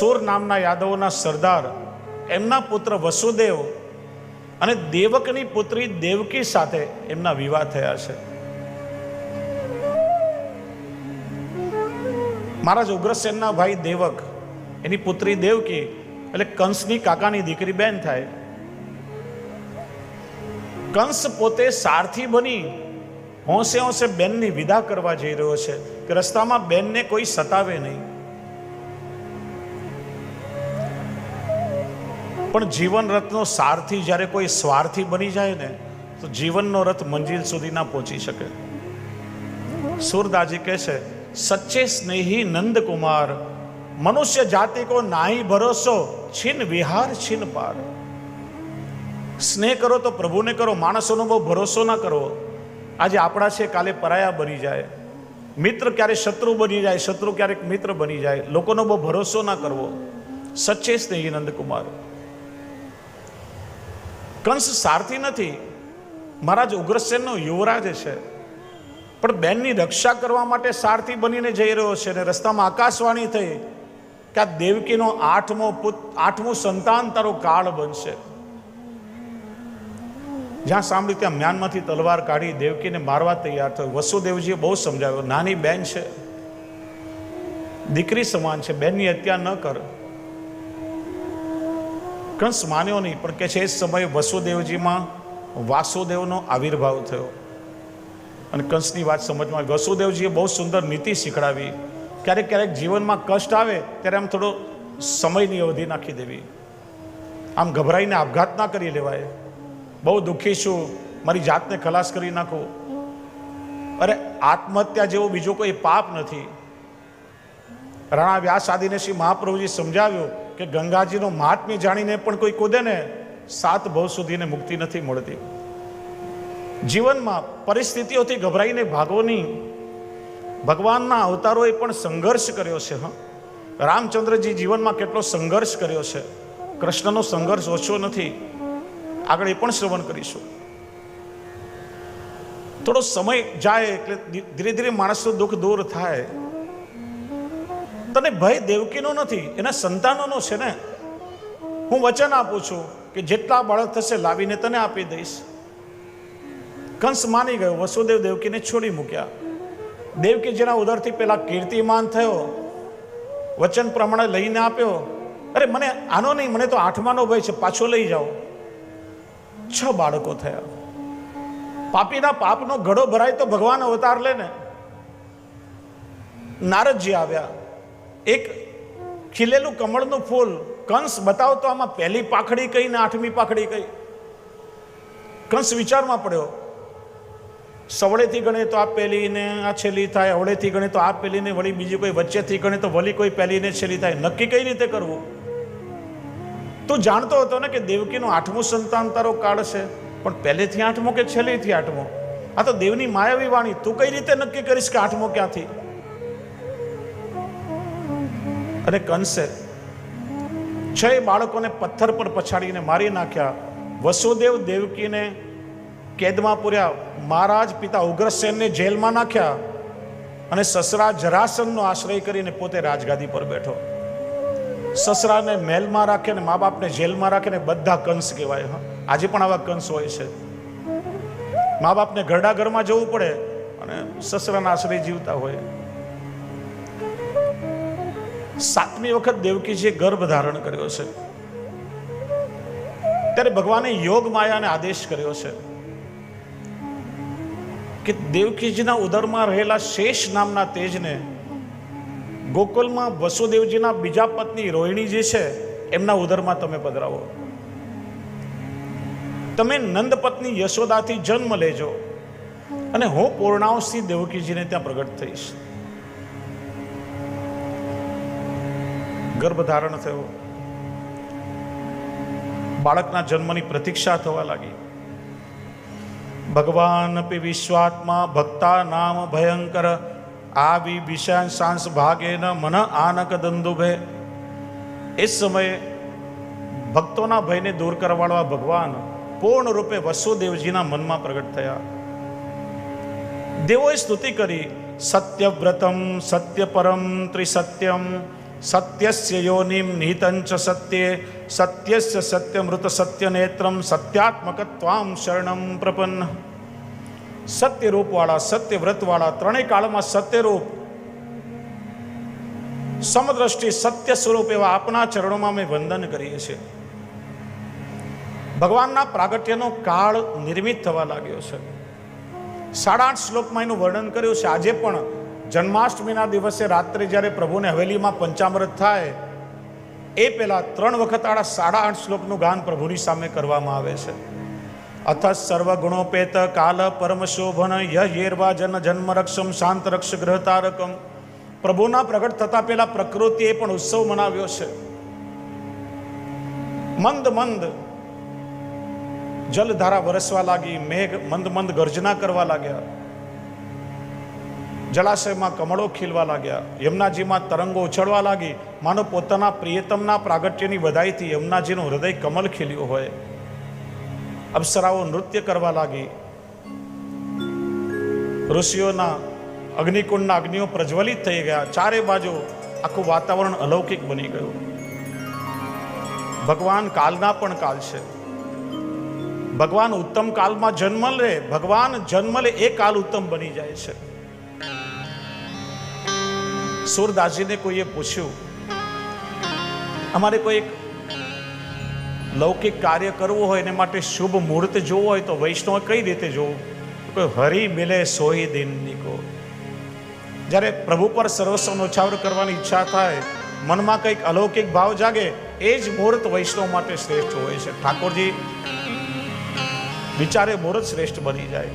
સુર નામના યાદવોના સરદાર, એમના પુત્ર વસુદેવ અને દેવકની પુત્રી દેવકી સાથે એમના વિવાહ થયા છે. મહારાજ ઉગ્રસેનના ભાઈ દેવક, એની પુત્રી દેવકી એટલે કંસની કાકાની દીકરી બેન થાય. કંસ પોતે સારથી બની હોંશે હોંશે બેનની વિદા કરવા જઈ રહ્યો છે કે રસ્તામાં બેનને કોઈ સતાવે નહીં. પણ જીવન રથનો સારથી જ્યારે કોઈ સ્વાર્થી બની જાય ને, તો જીવનનો રથ મંજિલ સુધી ના પહોંચી શકે. સુરદાજી કહે છે સચ્ચે સ્નેહી નંદકુમાર, મનુષ્ય જાતિ કો નાહી ભરોસો, છીન વિહાર, છીન પાર. સ્નેહ કરો તો પ્રભુને કરો, માણસોનો બહુ ભરોસો ના કરો. આજે આપણા છે, કાલે પરાયા બની જાય. મિત્ર ક્યારેક શત્રુ બની જાય, શત્રુ ક્યારેક મિત્ર બની જાય. લોકોનો બહુ ભરોસો ના કરવો. સચ્ચે સ્નેહી નંદકુમાર. કંસ સારથી નથી. મહારાજ ઉગ્રસેનનો યુવરાજ છે. પણ બેનની રક્ષા કરવા માટે સારથી બનીને જઈ રહ્યો છે અને રસ્તામાં આકાશવાણી થઈ કે આ દેવકીનો આઠમો પુત, આઠમું સંતાન તારો કાળ બનશે. જ્યાં સાંભળી ત્યાં મ્યાનમાંથી તલવાર કાઢી દેવકીને મારવા તૈયાર થયો. વસુદેવજીએ બહુ સમજાવ્યો, નાની બેન છે. દીકરી સમાન છે. બેનની હત્યા ન કર. કંસ માન્યો નહીં, પણ કે છે, એ સમયે વસુદેવજીમાં વાસુદેવનો આવિર્ભાવ થયો. અને કંસની વાત સમજમાં વસુદેવજીએ બહુ સુંદર નીતિ શીખડાવી. ક્યારેક ક્યારેક જીવનમાં કષ્ટ આવે, ત્યારે આમ થોડો સમયની અવધિ નાખી દેવી. આમ ગભરાઈને આપઘાત ના કરી લેવાય. બહુ દુઃખી છું, મારી જાતને ખલાસ કરી નાખું. અરે, આત્મહત્યા જેવો બીજો કોઈ પાપ નથી. રાણા વ્યાસ આદિને શ્રી મહાપ્રભુજી સમજાવ્યું કે ગંગાજીનો મહાત્મ્ય જાણીને પણ કોઈ કૂદે ને સાત ભવ સુધીને મુક્તિ નથી મળતી. જીવનમાં પરિસ્થિતિઓથી ગભરાઈને ભાગોની ભગવાનના અવતારોએ પણ સંઘર્ષ કર્યો છે, હા. રામચંદ્રજી જીવનમાં કેટલો સંઘર્ષ કર્યો છે. કૃષ્ણનો સંઘર્ષ ઓછો નથી. આગળ એ પણ શ્રવણ કરીશું. થોડો સમય જાય એટલે ધીરે ધીરે માણસનું દુઃખ દૂર થાય. તને ભય દેવકીનો નથી, એના સંતાનોનો છે ને. હું વચન આપું છું કે જેટલા બાળક થશે લાવીને તને આપી દઈશ. કંસ માની ગયો, વસુદેવ દેવકીને છોડી મૂક્યા. દેવકી જેના ઉદરથી પેલા કીર્તિમાન થયો, વચન પ્રમાણે લઈને આપ્યો. અરે, મને આનો નહીં, મને તો આઠમાનો ભય છે, પાછો લઈ જાઓ. છ બાળકો થયા. પાપીના પાપનો ઘડો ભરાય તો ભગવાન અવતાર લે ને. નારદજી આવ્યા. એક ખીલેલું કમળનું ફૂલ, કંસ બતાવતો આમાં પહેલી પાખડી કઈ ને આઠમી પાખડી કઈ? કંસ વિચારમાં પડ્યો સવળેથી ગણે તો આ પહેલી ને આ છેલ્લી થાય અવળેથી ગણે તો આ પહેલી ને વળી બીજી કોઈ, વચ્ચેથી ગણે તો વળી કોઈ પહેલી ને છેલ્લી થાય. નક્કી કઈ રીતે કરવું? તું જાણતો હતો ને કે દેવકીનું આઠમું સંતાન તારો કાળ છે, પણ પહેલેથી આઠમો કે છેલ્લેથી આઠમો? આ તો દેવની માયાવી વાણી. તું કઈ રીતે નક્કી કરીશ કે આઠમો ક્યાંથી? અને કંસે છ બાળકોને પથ્થર પર પછાડીને મારી નાખ્યા. વસુદેવ દેવકીને કેદમાં પૂર્યા. મહારાજ પિતા ઉગ્રસેનને જેલમાં નાખ્યા. અને સસરા જરાસનનો આશ્રય કરીને પોતે રાજગાદી પર બેઠો. સસરાને મહેલમાં રાખે ને મા બાપને જેલમાં રાખે ને બધા કંસ કહેવાય. હા, આજે પણ આવા કંસ હોય છે. મા બાપને ઘરડા ઘરમાં જવું પડે અને સસરાના આશ્રય જીવતા હોય. સાતમી વખત દેવકીજીએ ગર્ભ ધારણ કર્યો છે. ત્યારે ભગવાને યોગ માયાને આદેશ કર્યો છે કે દેવકીજીના ઉદરમાં રહેલા શેષ નામના તેજને ગોકુલમાં વસુદેવજીના બીજા પત્ની રોહિણી જે છે, એમના ઉદરમાં તમે પધરાવો. તમે નંદ પત્ની યશોદાથી જન્મ લેજો અને હું પૂર્ણાવથી દેવકીજીને ત્યાં પ્રગટ થઈશ. ગર્ભધારણ થયો. બાળકના જન્મની પ્રતીક્ષા થવા લાગી. ભગવાન અપી વિશ્વાત્મા ભક્તા નામ ભયંકર આવી વિષાન સાંસ ભાગે ન મન આનક દંદુભે એ સમયે ભક્તોના ભયને દૂર કરવાળવા ભગવાન પૂર્ણ રૂપે વસુદેવજીના મનમાં પ્રગટ થયા. દેવોએ સ્તુતિ કરી, સત્યવ્રતમ, સત્યપરમ, ત્રિસત્યમ સત્યસ્ય યોનિમ નિહિતંચ સત્યે સત્યસ્ય સત્યમૃત સત્યનેત્રમ સત્યાત્મકત્વામ શરણમ પ્રપન્ન સત્યરૂપવાળા સત્યવ્રતવાળા ત્રણેય કાળમાં સત્યરૂપ સમદ્રષ્ટિ સત્ય સ્વરૂપ એવા આપના ચરણોમાં અમે વંદન કરીએ છીએ ભગવાનના પ્રાગટ્યનો કાળ નિર્મિત થવા લાગ્યો છે સાડા આઠ શ્લોકમાં એનું વર્ણન કર્યું છે આજે પણ જન્માષ્ટમીના દિવસે રાત્રે જ્યારે પ્રભુને હવેલીમાં પંચામૃત થાય, એ પહેલાં ત્રણ વખત આડા સાડા આઠ શ્લોકનું ગાન પ્રભુની સામે કરવામાં આવે છે. અથ સર્વગુણોપેત કાલ પરમ શોભન યર્વા જન જન્મ રક્ષમ શાંત રક્ષ ગ્રહ તારકમ પ્રભુના પ્રગટ થતા પહેલા પ્રકૃતિએ પણ ઉત્સવ મનાવ્યો છે. મંદ મંદ જલધારા વરસવા લાગી, મેઘ મંદ મંદ ગર્જના કરવા લાગ્યા. જળાશયમાં કમળો ખીલવા લાગ્યા. યમુનાજીમાં તરંગો ઉછળવા લાગી. માનો પોતાના પ્રિયતમના પ્રાગટ્યની વધાઈથી યમુનાજીનું હૃદય કમલ ખીલ્યું હોય. અપ્સરાઓ નૃત્ય કરવા લાગી. ઋષિઓના અગ્નિકુંડના અગ્નિઓ પ્રજ્વલિત થઈ ગયા. ચારે બાજુ આખું વાતાવરણ અલૌકિક બની ગયું. ભગવાન કાલના પણ કાલ છે. ભગવાન ઉત્તમ કાલમાં જન્મ લે. ભગવાન જન્મ લે એ કાલ ઉત્તમ બની જાય છે. સુરદાસજીને કોઈએ પૂછ્યું, અમારે કોઈ એક લૌકિક કાર્ય કરવું હોય એને માટે શુભ મુહૂર્ત જોવું હોય તો વૈષ્ણવ કઈ રીતે જોવું? કોઈ હરી મિલે સોહી દિન નિકો જ્યારે પ્રભુ પર સર્વસ્વ નોછાવર કરવાની ઈચ્છા થાય, મનમાં કંઈક અલૌકિક ભાવ જાગે, એ જ મુહૂર્ત વૈષ્ણવ માટે શ્રેષ્ઠ હોય છે. ઠાકોરજી, વિચારે મુહૂર્ત શ્રેષ્ઠ બની જાય.